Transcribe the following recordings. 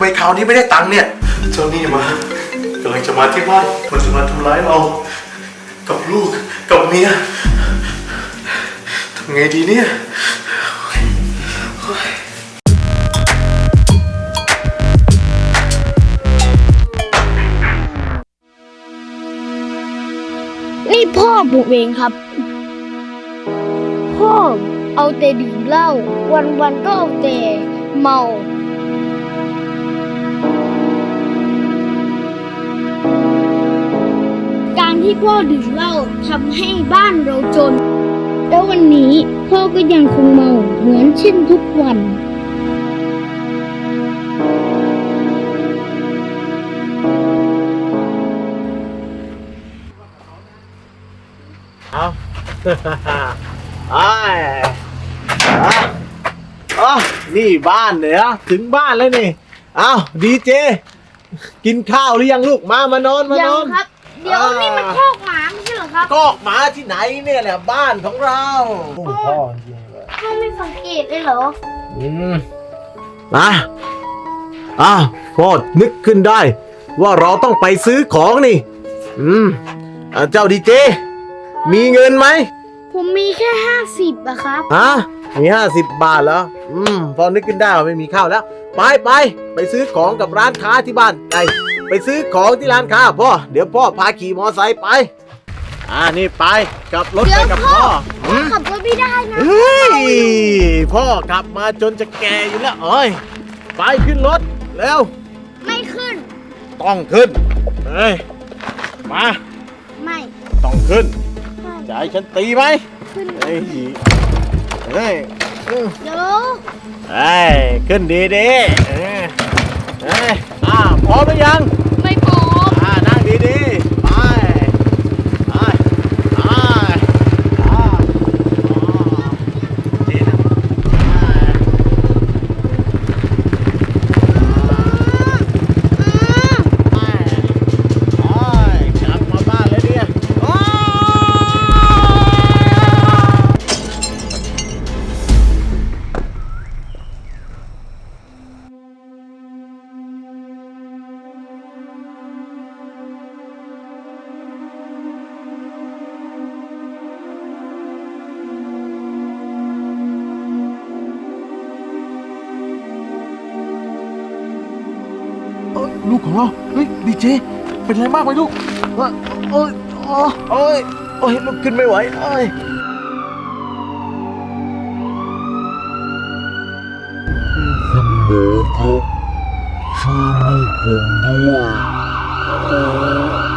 ไมคราวนี้ไม่ได้ตังค์เนี่ย เจ้านี่มากำลังจะมาที่บ้าน มันจะมาทำร้ายเรา กับลูก กับเมียทำไงดีเนี่ยนี่พ่อผมเองครับ พ่อเอาแต่ดื่มเหล้าวันวันๆก็เอาแต่เมา ที่พ่อดื่มเหล้าทำให้บ้านเราจน แล้ววันนี้พ่อก็ยังคงเมาเหมือนเช่นทุกวัน เอา ไอ้อะอ๋อนี่บ้านเนี่ยนะถึงบ้านแล้วนี่ เอาดีเจ กินข้าวหรือยังลูก มา มานอน มานยัองนครับ เดี๋ยวนี่มันคอกหมาไม่ใช่เหรอครับกอกหมาที่ไหนเนี่ยแหละบ้านของเราพ่อจริงเลยพ่อไม่สังเกตเลยเหรอ อืมนะอะพ่อนึกขึ้นได้ ว่าเราต้องไปซื้อของนี่ อืมอะเจ้าดีเจ มีเงินไหมผมมีแค่ห้าสิบอะครับ ฮะมีห้าสิบบาทเหรอ อืม พอนึกขึ้นได้ว่าไม่มีข้าวแล้ว ไปไปไปซื้อของกับร้านค้าที่บ้านไป ไปซื้อของที่ร้านค้าพ่อ เดี๋ยวพ่อพาขี่มอไซค์ไป อ่านี่ไปกลับรถเดี๋ไปยวกับพ่พ่อ อพ่ออืมขับรถไม่ได้นะเฮ้ยพ่อกลับมาจนจะแก่อยู่แล้วเอ้ยไปขึ้นรถแล้ว ไม่ขึ้น ต้องขึ้นเฮ้ยมาไม่ต้องขึ้นไม่จะให้ฉันตีไหมขึ้นเฮ้ยเฮ้ยอืมเดี๋ยวเฮ้ยขึ้นดีดีๆเอ้ย เอ้ยอ่าพร้อมหรือยัง ไม่พร้อมอ่านั่งดี เอ้ยลูกของเรา เฮ้ยดีเจ เป็นไรมากไหมลูกเอ้ยเอ้ยเอ้ยเอ้ยลูกขึ้นไม่ไหวเอ้ยคุณหมอครับช่วยลูกผมด้วย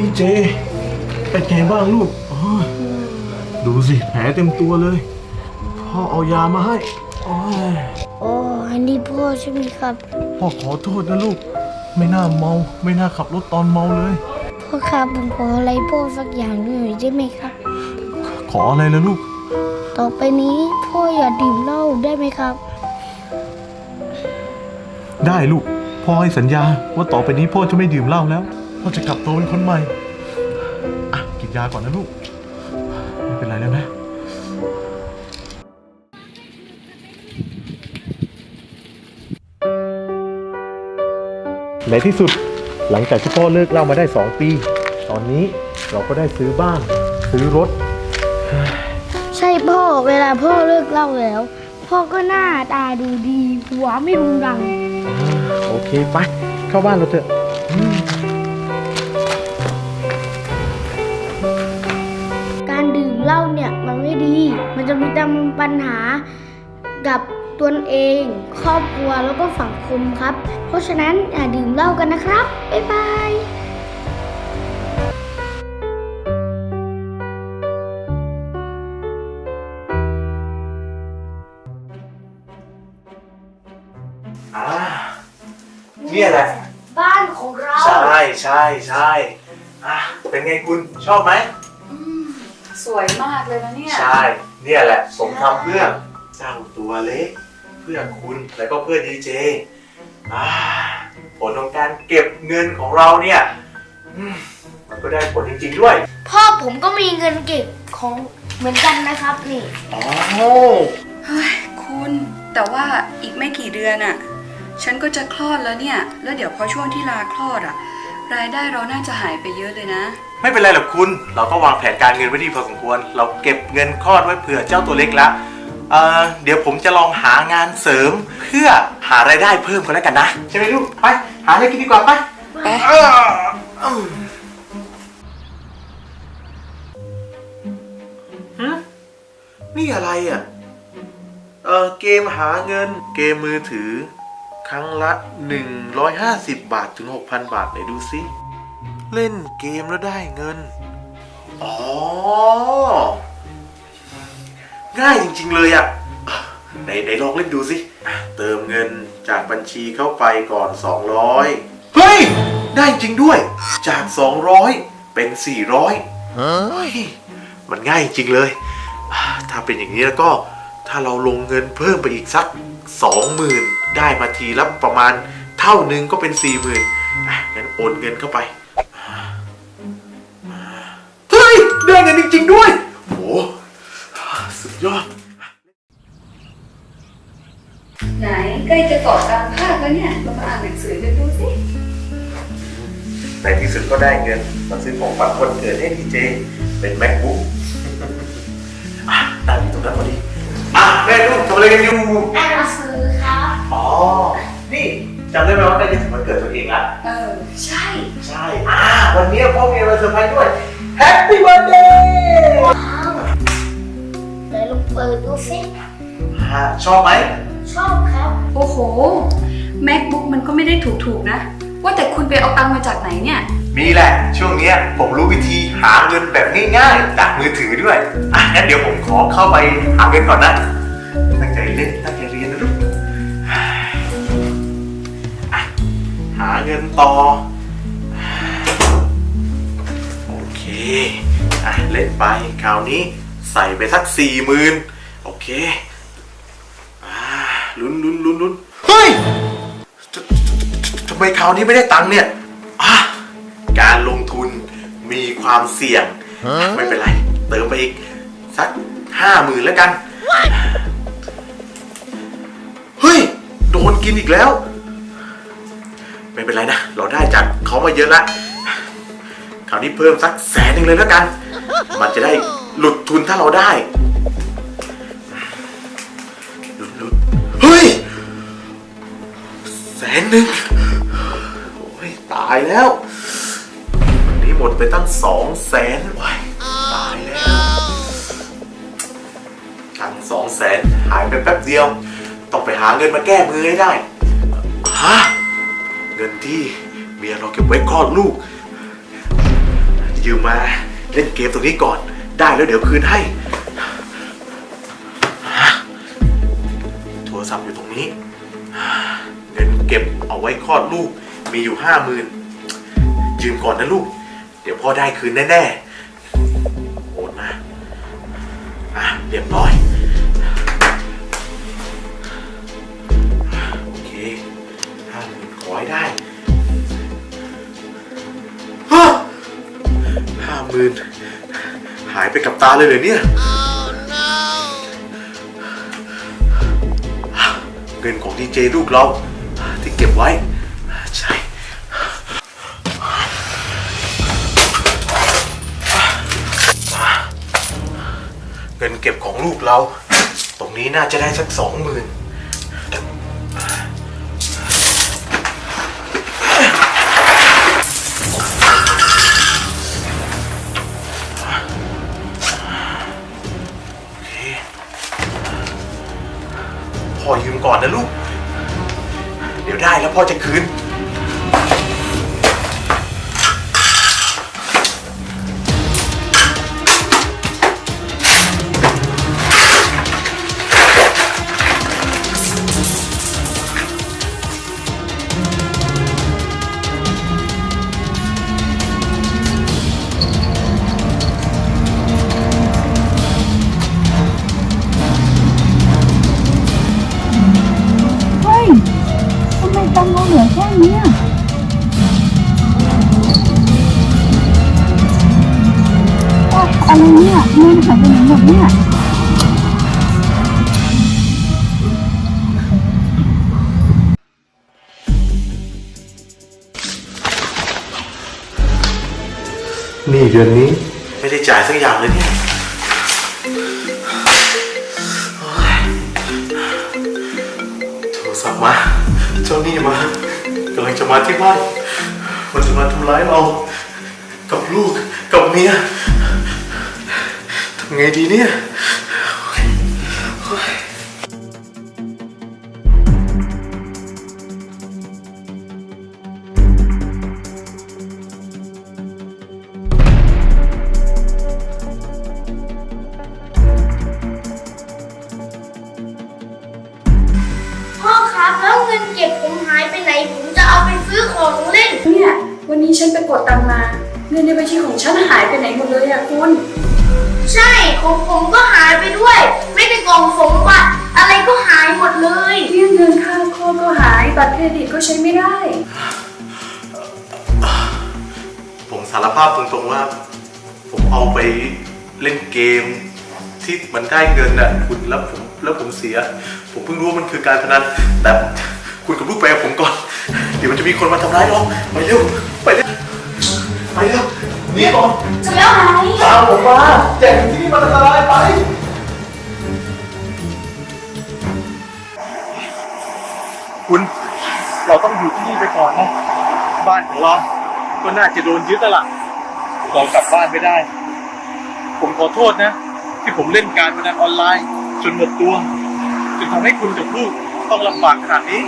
ดีเจ เป็นไงบ้างลูกโอ้ยดูสิแผลเต็มตัวเลย พ่อเอายามาให้โอ้ยโอ้อันนี้พ่อใช่ไหมครับ พ่อขอโทษนะลูก ไม่น่าเมา ไม่น่าขับรถตอนเมาเลย พ่อครับผมขออะไรพ่อสักอย่างหน่อยได้ไหมครับ ขออะไรแล้วลูก ต่อไปนี้พ่ออย่าดื่มเหล้าได้ไหมครับ ได้ลูก พ่อให้สัญญาว่าต่อไปนี้พ่อจะไม่ดื่มเหล้าแล้ว พ่อจะกลับตัวเป็นคนใหม่ อะ กินยาก่อนนะลูก ไม่เป็นไรแล้วนะ ในที่สุดหลังจากที่พ่อเลิกเหล้ามาได้ 2 ปี ตอนนี้เราก็ได้ซื้อบ้าน ซื้อรถ ใช่พ่อเวลาพ่อเลิกเหล้าแล้ว พ่อก็หน้าตาดูดีหัวไม่รุงรัง โอเคไป เข้าบ้านเราเถอะ มันจะมีแต่ปัญหากับตนเอง ครอบครัวแล้วก็สังคมครับ เพราะฉะนั้นอย่าดื่มเหล้ากันนะครับ บ๊ายบายอ่าเนี่ยแหละบ้านของเรา ใช่ใช่ใช่อะเป็นไงคุณชอบไหม สวยมากเลยนะเนี่ย ใช่ เนี่ยแหละผมทำเพื่อเจ้าตัวเล็ก เพื่อคุณแล้วก็เพื่อดีเจอ่าผลของการเก็บเงินของเราเนี่ยอืมมันก็ได้ผลจริง ๆด้วย พ่อผมก็มีเงินเก็บของเหมือนกันนะครับนี่ อ๋อ เฮ้ยคุณแต่ว่าอีกไม่กี่เดือนอะฉันก็จะคลอดแล้วเนี่ย แล้วเดี๋ยวพอช่วงที่ลาคลอดอะ รายได้เราน่าจะหายไปเยอะเลยนะ ไม่เป็นไรหรอกคุณ เราก็วางแผนการเงินไว้ดีพอสมควร เราเก็บเงินคลอดไว้เผื่อเจ้าตัวเล็กแล้วเอ่อเดี๋ยวผมจะลองหางานเสริม เพื่อหารายได้เพิ่มกันแล้วกันนะ ใช่ไหมลูก ไป หาอะไรกินดีกว่าไปไป เอออืมหึนี่อะไรอะ เออเกมหาเงิน เกมมือถือ ครั้งละ 150 บาทถึง 6,000 บาทไหนดูซิเล่นเกมแล้วได้เงิน อ๋อ ง่ายจริงๆเลยอะ่ะไหนไหนลองเล่นดูสิ เติมเงินจากบัญชีเข้าไปก่อน 200 เฮ้ย ได้จริงด้วย จาก 200 เป็น 400เฮ้ย มันง่ายจริงเลย ถ้าเป็นอย่างนี้แล้วก็ถ้าเราลงเงินเพิ่มไปอีกสัก 20,000 ได้มาทีละประมาณเท่านึงก็เป็น40,000อะงั้นโอนเงินเข้าไปเฮ้ยได้เงินจริง ๆ ด้วยโหสุดยอด ไหนใกล้จะต่อกลางภาคแล้วเนี่ยเรามาอ่านหนังสือกันดูสิในที่สุดก็ได้เงินมาซื้อของขวัญวันเกิดให้ดีเจ เป็น macbook อะตั้งอยู่ตรงนั้นพอดี อะแม่ลูกทำอะไรกันอยู่ อ่านหนังสือครับ อ๋อ นี่จำได้ไหมว่าใกล้จะถึงวันเกิดตัวเองละเออ ใช่ ใช่ อ่า วันนี้พ่อมีอะไรเซอร์ไพรส์ด้วย Happy Birthday เดี๋ยวลองเปิดดูสิอ่าชอบไหม ชอบครับ โอ้โห macbook มันก็ไม่ได้ถูกๆนะ ว่าแต่คุณไปเอาตังค์มาจากไหนเนี่ย มีแหละ ช่วงเนี้ยผมรู้วิธีหาเงินแบบง่ายๆจากมือถือด้วย อะงั้นเดี๋ยวผมขอเข้าไปหาเงินก่อนนะ เงินต่อ โอเค อะ เล่นไป คราวนี้ใส่ไปสักสี่หมื่นโอเค อ่าลุ้นลุ้นลุ้นลุ้นเฮ้ยทำไมคราวนี้ไม่ได้ตังค์เนี่ย อะ การลงทุนมีความเสี่ยง ไม่เป็นไร เติมไปอีก สักห้าหมื่นแล้วกัน เฮ้ย โดนกินอีกแล้ว ไม่เป็นไรนะ เราได้จากเขามาเยอะละคราวนี้เพิ่มสักแสนหนึ่งเลยแล้วกัน มันจะได้หลุดทุนถ้าเราได้ดหลุดเฮ้ยแสนหนึ่งโอ้ยตายแล้ววันนี้หมดไปตั้งสองแสนว้ายตายแล้วตั้งสองแสนหายไปแป๊บเดียว ต้องไปหาเงินมาแก้มือให้ได้ฮะ เงินที่เมียเราเก็บไว้คลอดลูก ยืมมาเล่นเกมตรงนี้ก่อน ได้แล้วเดี๋ยวคืนให้ฮะโทรศัพท์อยู่ตรงนี้ เงินเก็บเอาไว้คลอดลูก มีอยู่ห้าหมื่นยืมก่อนนะลูก เดี๋ยวพ่อได้คืนแน่ๆโอนมา อะเรียบร้อย มื่นหายไปกับตาเลยเหรอเนี่ย เงินของดีเจลูกเราที่เก็บไว้ ใช่ เงินเก็บของลูกเรา ตรงนี้น่าจะได้สักสองหมื่น พ่อจะคืน ตังค์เหลือแค่นี้อะไรเนี่ยเงินหายไปไหนหมดเนี่ยนี่เดือนนี้ไม่ได้จ่ายสักอย่างเลยเนี่ยโทรศัพท์มา จ้าหนี้มากำลังจะมาที่บ้าน มันจะมาทำร้ายเรา กับลูก กับเมียทำไงดีเนี่ย เงินในบัญชีของฉันหายไปไหนหมดเลยอะคุณ ใช่ของผมก็หายไปด้วย ไม่ได้กล่องสมบัติอะไรก็หายหมดเลยเรียกเงินค่าคอมก็หายบัตรเครดิตก็ใช้ไม่ได้ ผมสารภาพตรงๆว่า ผมเอาไปเล่นเกม ที่มันได้เงินน่ะคุณแล้วผมแล้วผมเสีย ผมเพิ่งรู้ว่ามันคือการพนันแต่คุณกับลูกไปกับผมก่อน เดี๋ยวมันจะมีคนมาทำร้ายเราไปเร็วไปเร็ว ไปเร็วหนี่ก่อนจะแล้วไหนตามผมมาอย่าอยู่ที่นี่มันอันตรายไป คุณเราต้องอยู่ที่นี่ไปก่อนนะ บ้านของเรา ก็น่าจะโดนยึดแล้วล่ะเรากลับบ้านไม่ได้ ผมขอโทษนะ ที่ผมเล่นการพนันออนไลน์ จนหมดตัวจนทำให้คุณกับลูกต้องลำบากขนาดนี้